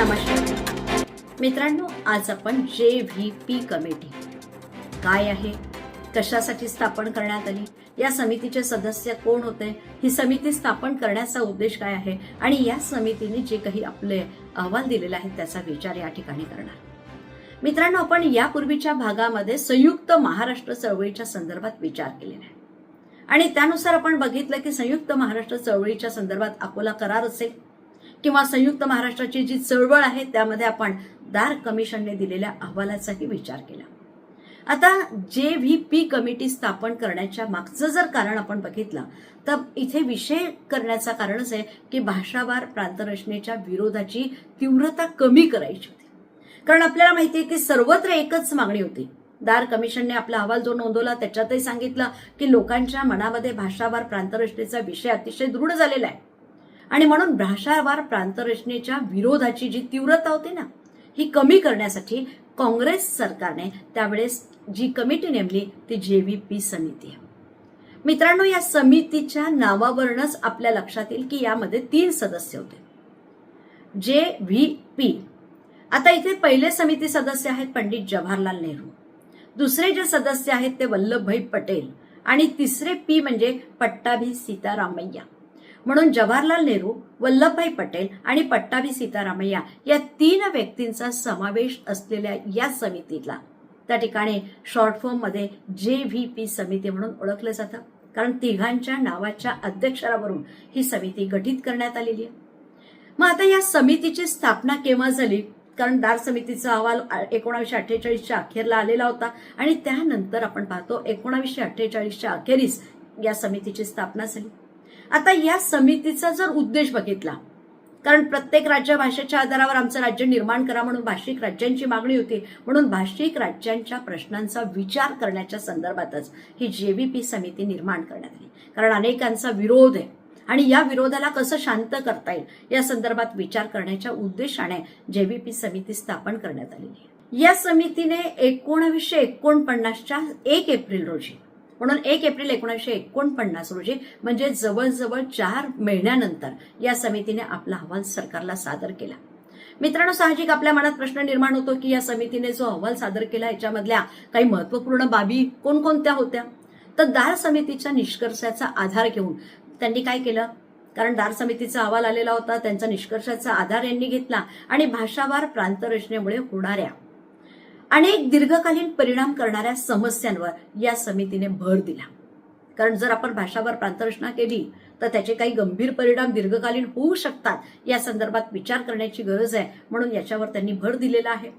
नमस्कार. मित्रांनो आज आपण जे व्ही पी कमिटी काय आहे कशासाठी स्थापन करण्यात आली या समितीचे सदस्य कोण होते ही समिती स्थापन करण्याचा उद्देश काय आहे आणि या समितीने जे काही आपले अहवाल दिलेले आहेत त्याचा विचार या ठिकाणी करणार. मित्रांनो आपण यापूर्वीच्या भागामध्ये संयुक्त महाराष्ट्र चळवळीच्या संदर्भात विचार केलेला आहे आणि त्यानुसार आपण बघितलं की संयुक्त महाराष्ट्र चळवळीच्या संदर्भात अकोला करार असेल किंवा संयुक्त महाराष्ट्राची जी चळवळ आहे त्यामध्ये आपण दार कमिशनने दिलेल्या अहवालाचाही विचार केला. आता जे व्ही पी कमिटी स्थापन करण्याच्या मागचं जर कारण आपण बघितलं तर इथे विषय करण्याचं कारणच आहे की भाषावार प्रांतरचनेच्या विरोधाची तीव्रता कमी करायची होती. कारण आपल्याला माहिती आहे की सर्वत्र एकच मागणी होती. दार कमिशनने आपला अहवाल जो नोंदवला त्याच्यातही सांगितलं की लोकांच्या मनामध्ये भाषावार प्रांतरचनेचा विषय अतिशय दृढ झालेला आहे. आणि म्हणून भाषावार प्रांतरचनेच्या विरोधाची जी तीव्रता होती ना ही कमी करण्यासाठी काँग्रेस सरकारने त्यावेळेस जी कमिटी नेमली ती जे व्ही पी समिती आहे. मित्रांनो या समितीच्या नावावरूनच आपल्या लक्षात येईल की यामध्ये तीन सदस्य होते. जे व्ही पी. आता इथे पहिले समिती सदस्य आहेत पंडित जवाहरलाल नेहरू. दुसरे जे सदस्य आहेत ते वल्लभभाई पटेल आणि तिसरे पी म्हणजे पट्टाभी सीतारामय्या. म्हणून जवाहरलाल नेहरू वल्लभभाई पटेल आणि पट्टाभी सीतारामय्या या तीन व्यक्तींचा समावेश असलेल्या या समितीला. त्या ठिकाणी शॉर्ट फॉर्ममध्ये जे व्ही पी समिती म्हणून ओळखलं जातं. कारण तिघांच्या नावाच्या अध्यक्षरावरून ही समिती गठीत करण्यात आलेली आहे. मग आता या समितीची स्थापना केव्हा झाली? कारण दार समितीचा अहवाल एकोणावीसशे अठ्ठेचाळीसच्या अखेरला आलेला होता. आणि त्यानंतर आपण पाहतो एकोणावीसशे अठ्ठेचाळीसच्या अखेरीस या समितीची स्थापना झाली. आता या समितीचा जर उद्देश बघितला कारण प्रत्येक राज्य भाषेच्या आधारावर आमचं राज्य निर्माण करा म्हणून भाषिक राज्यांची मागणी होती म्हणून भाषिक राज्यांच्या प्रश्नांचा विचार करण्याच्या संदर्भातच ही जेव्हीपी समिती निर्माण करण्यात आली. कारण अनेकांचा विरोध आहे. आणि या विरोधाला कसं शांत करता येईल या संदर्भात विचार करण्याच्या उद्देशाने जेव्हीपी समिती स्थापन करण्यात आलेली आहे. या समितीने एकोणावीसशे एकोणपन्नासच्या एक एप्रिल रोजी म्हणून एक एप्रिल एकोणीसशे एकोणपन्नास रोजी म्हणजे जवळजवळ चार महिन्यानंतर या समितीने आपला अहवाल सरकारला सादर केला. मित्रांनो साहजिक आपल्या मनात प्रश्न निर्माण होतो की या समितीने जो अहवाल सादर केला याच्यामधल्या काही महत्त्वपूर्ण बाबी कोणकोणत्या होत्या? तर दार समितीच्या निष्कर्षाचा आधार घेऊन त्यांनी काय केलं? कारण दार समितीचा अहवाल आलेला होता त्यांचा निष्कर्षाचा आधार यांनी घेतला आणि भाषावार प्रांतरचनेमुळे होणाऱ्या अनेक दीर्घकालीन परिणाम करणाऱ्या समस्यांवर या समितीने भर दिला. कारण जर आपण भाषावर प्रांतरचना केली तर त्याचे काही गंभीर परिणाम दीर्घकालीन होऊ शकतात या संदर्भात विचार करण्याची गरज आहे म्हणून याच्यावर त्यांनी भर दिलेला आहे.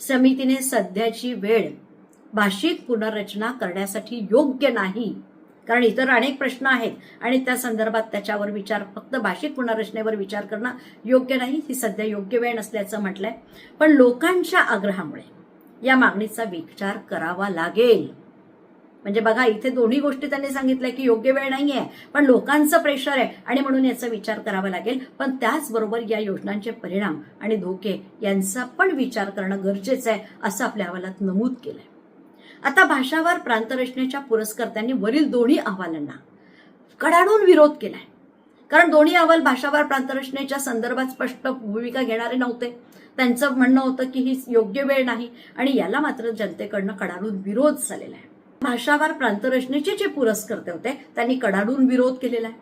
समितीने सध्याची वेळ भाषिक पुनर्रचना करण्यासाठी योग्य नाही कारण इतर अनेक प्रश्न आहेत आणि त्या संदर्भात त्याच्यावर विचार फक्त भाषिक पुनर्रचनेवर विचार करणं योग्य नाही ही सध्या योग्य वेळ नसल्याचं म्हटलंय. पण लोकांच्या आग्रहामुळे या मागणीचा विचार करावा लागेल. म्हणजे बघा इथे दोन्ही गोष्टी त्यांनी सांगितल्या की योग्य वेळ नाही आहे पण लोकांचं प्रेशर आहे आणि म्हणून याचा विचार करावा लागेल. पण त्याचबरोबर या योजनांचे परिणाम आणि धोके यांचा पण विचार करणं गरजेचं आहे असं आपल्या अहवालात नमूद केलंय. आता भाषावार प्रांतरचनेच्या पुरस्कर्त्यांनी वरील दोन्ही अहवालांना कडाडून विरोध केलाय. कारण दोन्ही अहवाल भाषावार प्रांतरचनेच्या संदर्भात स्पष्ट भूमिका घेणारे नव्हते. त्यांचं म्हणणं होतं की ही योग्य वेळ नाही आणि याला मात्र जनतेकडनं कडाडून विरोध झालेला आहे. भाषावार प्रांतरचनेचे जे पुरस्कर्ते होते त्यांनी कडाडून विरोध केलेला आहे.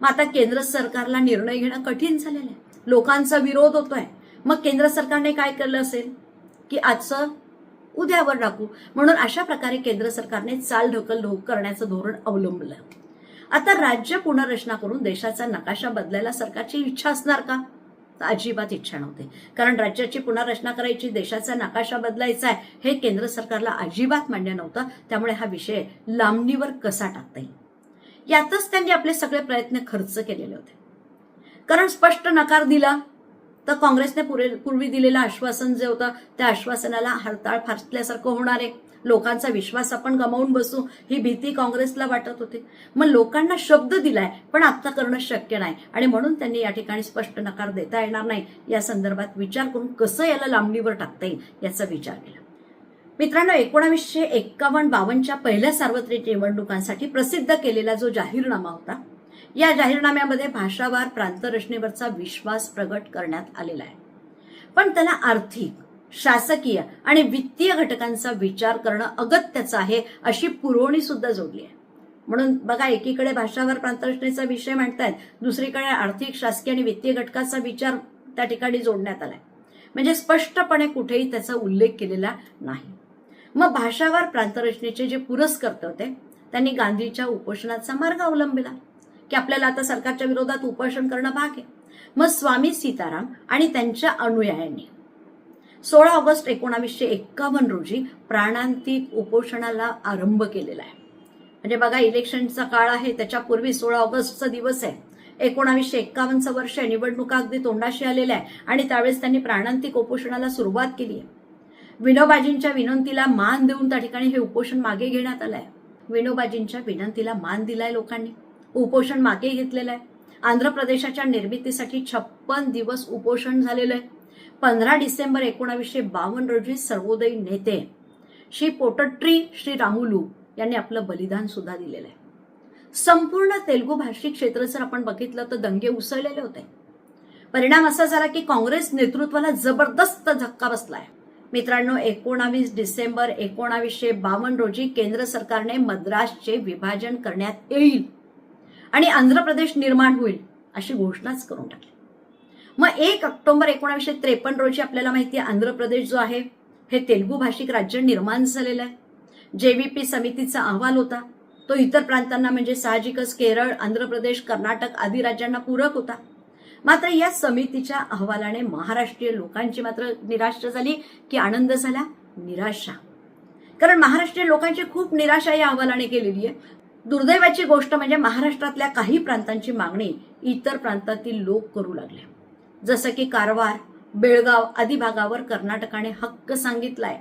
मग आता केंद्र सरकारला निर्णय घेणं कठीण झालेलं आहे. लोकांचा विरोध होतोय. मग केंद्र सरकारने काय केलं असेल? की आजचं उद्यावर टाकू म्हणून अशा प्रकारे केंद्र सरकारने चाल ढकल करण्याचं धोरण अवलंबलं. आता राज्य पुनर्रचना करून देशाचा नकाशा बदलायला सरकारची इच्छा असणार का? अजिबात इच्छा नव्हती. कारण राज्याची पुनर्रचना करायची देशाचा नकाशा बदलायचा आहे हे केंद्र सरकारला अजिबात मान्य नव्हतं. त्यामुळे हा विषय लांबणीवर कसा टाकता येईल? यातच त्यांनी आपले सगळे प्रयत्न खर्च केलेले होते. कारण स्पष्ट नकार दिला तर काँग्रेसने पुरे पूर्वी दिलेलं आश्वासन जे होतं त्या आश्वासनाला हरताळ फासल्यासारखं होणार आहे. लोकांचा विश्वास आपण गमावून बसू ही भीती काँग्रेसला वाटत होती. मग लोकांना शब्द दिलाय पण आता करणं शक्य नाही. आणि म्हणून त्यांनी या ठिकाणी स्पष्ट नकार देता येणार नाही. या संदर्भात विचार करून कसं याला लांबणीवर टाकता येईल याचा विचार केला. मित्रांनो एकोणावीसशे एक्कावन्न बावन्नच्या पहिल्या सार्वत्रिक निवडणुकांसाठी प्रसिद्ध केलेला जो जाहीरनामा होता या जाहीरनाम्यामध्ये भाषावार प्रांतरचनेवरचा विश्वास प्रगट करण्यात आलेला आहे. पण त्याला आर्थिक शासकीय आणि वित्तीय घटकांचा विचार करणं अगत्याचं आहे अशी पुरवणी सुद्धा जोडली आहे. म्हणून बघा एकीकडे भाषावर प्रांतरचनेचा विषय मांडतायत दुसरीकडे आर्थिक शासकीय आणि वित्तीय घटकाचा विचार त्या ठिकाणी जोडण्यात आलाय. म्हणजे स्पष्टपणे कुठेही त्याचा उल्लेख केलेला नाही. मग भाषावर प्रांतरचनेचे जे पुरस्कर्ते होते त्यांनी गांधीच्या उपोषणाचा मार्ग अवलंबिला की आपल्याला आता सरकारच्या विरोधात उपोषण करणं भाग आहे. मग स्वामी सीताराम आणि त्यांच्या अनुयायांनी सोळा ऑगस्ट एकोणावीसशे एक्कावन्न रोजी प्राणांतिक उपोषणाला आरंभ केलेला आहे. म्हणजे बघा इलेक्शनचा काळ आहे त्याच्यापूर्वी सोळा ऑगस्टचा दिवस आहे. एकोणावीसशे एक्कावन्नचं वर्ष आहे निवडणुका अगदी तोंडाशी आलेल्या आहे आणि त्यावेळेस त्यांनी प्राणांतिक उपोषणाला सुरुवात केली आहे. विनोबाजींच्या विनंतीला मान देऊन त्या ठिकाणी हे उपोषण मागे घेण्यात आलं आहे. विनोबाजींच्या विनंतीला मान दिलाय लोकांनी. उपोषण मागे घेतलेलं आहे. आंध्र प्रदेशाच्या निर्मितीसाठी छप्पन दिवस उपोषण झालेलं आहे. पंधरा डिसेंबर एकोणावीसशे बावन्न रोजी सर्वोदयी नेते श्री पोटट्री श्री रामुलू यांनी आपलं बलिदान सुद्धा दिलेलं आहे. संपूर्ण तेलुगू भाषिक क्षेत्र जर आपण बघितलं तर दंगे उसळलेले होते. परिणाम असा झाला की काँग्रेस नेतृत्वाला जबरदस्त धक्का बसलाय. मित्रांनो एकोणावीस डिसेंबर एकोणावीसशे बावन्न रोजी केंद्र सरकारने मद्रासचे विभाजन करण्यात येईल आणि आंध्र प्रदेश निर्माण होईल अशी घोषणाच करून टाकली. मग एक ऑक्टोबर एकोणावीसशे त्रेपन्न रोजी आपल्याला माहिती आहे आंध्र प्रदेश जो आहे हे तेलुगू भाषिक राज्य निर्माण झालेलं आहे. जे वी पी समितीचा अहवाल होता तो इतर प्रांतांना म्हणजे साहजिकच केरळ आंध्र प्रदेश कर्नाटक आदी राज्यांना पूरक होता. मात्र या समितीच्या अहवालाने महाराष्ट्रीय लोकांची मात्र निराशा झाली की आनंद झाला निराशा. कारण महाराष्ट्रीय लोकांची खूप निराशा या अहवालाने केलेली आहे. दुर्दैवाची गोष्ट म्हणजे महाराष्ट्रातल्या काही प्रांतांची मागणी इतर प्रांतातील लोक करू लागले. जसं की कारवार बेळगाव आदी भागावर कर्नाटकाने हक्क सांगितलाय.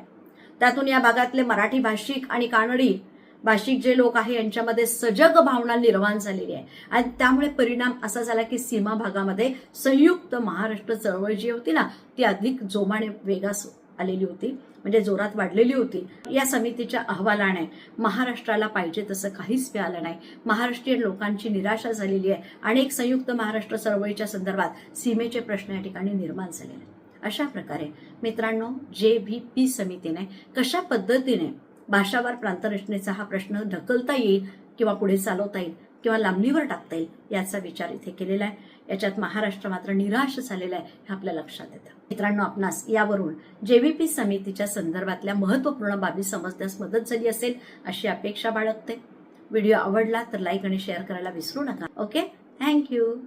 त्यातून या भागातले मराठी भाषिक आणि कानडी भाषिक जे लोक आहे यांच्यामध्ये सजग भावना निर्माण झालेली आहे. आणि त्यामुळे परिणाम असा झाला की सीमा भागामध्ये संयुक्त महाराष्ट्र चळवळ जी होती ना ती अधिक जोमाने वेगास आलेली होती म्हणजे जोरात वाढलेली होती. या समितीच्या अहवालाने महाराष्ट्राला पाहिजे तसं काहीच मिळालं नाही. महाराष्ट्रीयन लोकांची निराशा झालेली आहे. अनेक संयुक्त महाराष्ट्र चळवळीच्या संदर्भात सीमेचे प्रश्न या ठिकाणी निर्माण झालेले आहेत. अशा प्रकारे मित्रांनो जे व्ही पी समितीने कशा पद्धतीने भाषावार प्रांतरचनेचा हा प्रश्न ढकलता येईल किंवा पुढे चालवता येईल किंवा लांबणीवर टाकता येईल याचा विचार इथे केलेला आहे. याच्यात महाराष्ट्र मात्र निराश झालेला आहे हे आपल्या लक्षात येतं. मित्रांनो आपणास यावरून जेव्हीपी समितीच्या संदर्भातल्या महत्त्वपूर्ण बाबी समजण्यास मदत झाली असेल अशी अपेक्षा बाळगते. व्हिडिओ आवडला तर लाईक आणि शेअर करायला विसरू नका. ओके? थँक्यू